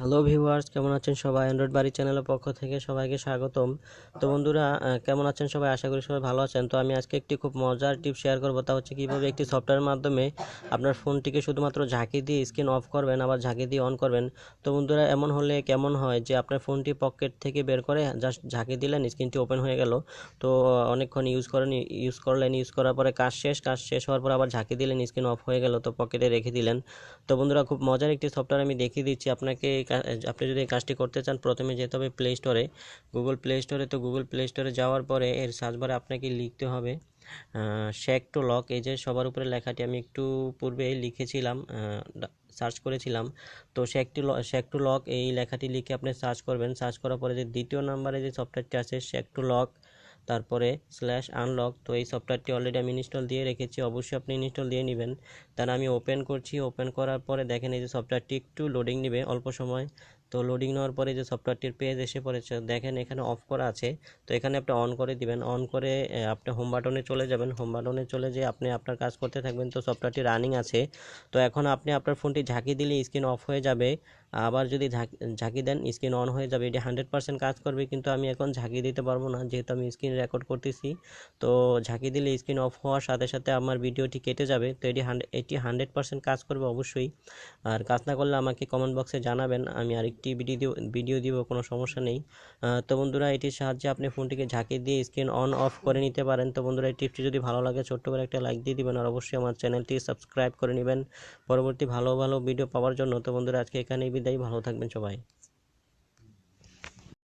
Hello viewers, কেমন আছেন সবাই? অ্যান্ড্রয়েড বাড়ি চ্যানেলের পক্ষ থেকে সবাইকে স্বাগতম। তো বন্ধুরা কেমন আছেন সবাই? আশা করি সবাই ভালো আছেন। তো আমি আজকে একটি খুব মজার টিপ শেয়ার করব। তা হচ্ছে কীভাবে একটি সফটওয়্যারের মাধ্যমে আপনার ফোনটিকে শুধুমাত্র ঝাঁকি দিয়ে স্ক্রিন অফ করবেন, আবার ঝাঁকি দিয়ে অন করবেন। তো বন্ধুরা, এমন হলে কেমন হয় যে আপনার ফোনটি পকেট থেকে বের করে জাস্ট ঝাঁকি দিলেন স্ক্রিনটি ওপেন হয়ে গেল। তো অনেকক্ষণ ইউজ করেন ইউজ করলেন ইউজ করার পরে কাজ শেষ কাজ শেষ হওয়ার পর আবার ঝাঁকি দিলেন স্ক্রিন অফ হয়ে গেল, তো পকেটে রেখে দিলেন। তো বন্ধুরা, খুব মজার একটি সফটওয়্যার আমি দেখিয়ে দিচ্ছি। আপনাকে আপনি যদি এই কাজটি করতে চান, প্রথমে যেতে হবে প্লে স্টোরে গুগল প্লে স্টোরে তো গুগল প্লে স্টোরে যাওয়ার পরে এর সার্চ বারে আপনাকে লিখতে হবে শেক টু লক এই যে সবার উপরে লেখাটি আমি একটু পূর্বে লিখেছিলাম সার্চ করেছিলাম। তো shake to shake to lock এই লেখাটি লিখে আপনি সার্চ করবেন। সার্চ করার পরে যে দ্বিতীয় নাম্বারে যে সফটওয়্যারটি আছে শেক টু লক তারপরে স্ল্যাশ আনলক তো এই সফটওয়্যারটি অলরেডি আমি ইনস্টল দিয়ে রেখেছি, অবশ্যই আপনি ইনস্টল দিয়ে নেবেন। তার আমি ওপেন করছি ওপেন করার পরে দেখেন এই যে সফটওয়্যারটি একটু লোডিং নেবে অল্প সময়। তো লোডিং নেওয়ার পরে যে সফটওয়্যারটির পেজ এসে পড়েছে, দেখেন এখানে অফ করা আছে। তো এখানে আপনি অন করে দিবেন অন করে আপনি হোম বাটনে চলে যাবেন। হোম বাটনে চলে যেয়ে আপনি আপনার কাজ করতে থাকবেন, তো সফটওয়্যারটি রানিং আছে। তো এখন আপনি আপনার ফোনটি ঝাঁকি দিলে স্ক্রিন অফ হয়ে যাবে। আবার যদি ঝাঁকি দেন, স্ক্রিন অন হয়ে যাবে, এটি হান্ড্রেড পার্সেন্ট কাজ করবে, কিন্তু আমি এখন ঝাঁকি দিতে পারব না, যেহেতু আমি স্ক্রিন রেকর্ড করতেছি। তো ঝাঁকি দিলে স্ক্রিন অফ হওয়ার সাথে সাথে আমার ভিডিওটি কেটে যাবে, তো এটি এটি হান্ড্রেড পার্সেন্ট কাজ করবে অবশ্যই। আর কাজ না করলে আমাকে কমেন্ট বক্সে জানাবেন, আমি আরেকটি ভিডিও ভিডিও দিব, কোনো সমস্যা নেই। তো বন্ধুরা, এটির সাহায্যে আপনি ফোনটিকে ঝাঁকি দিয়ে স্ক্রিন অন অফ করে নিতে পারেন। তো বন্ধুরা, এই টিপটি যদি ভালো লাগে, ছোট্ট করে একটা লাইক দিয়ে দিবেন, আর অবশ্যই আমার চ্যানেলটি সাবস্ক্রাইব করে নেবেন। পরবর্তী ভালো ভালো ভিডিও পাওয়ার জন্য, তো বন্ধুরা, আজকে এখানেই বিদায় ভালো থাকবেন সবাই।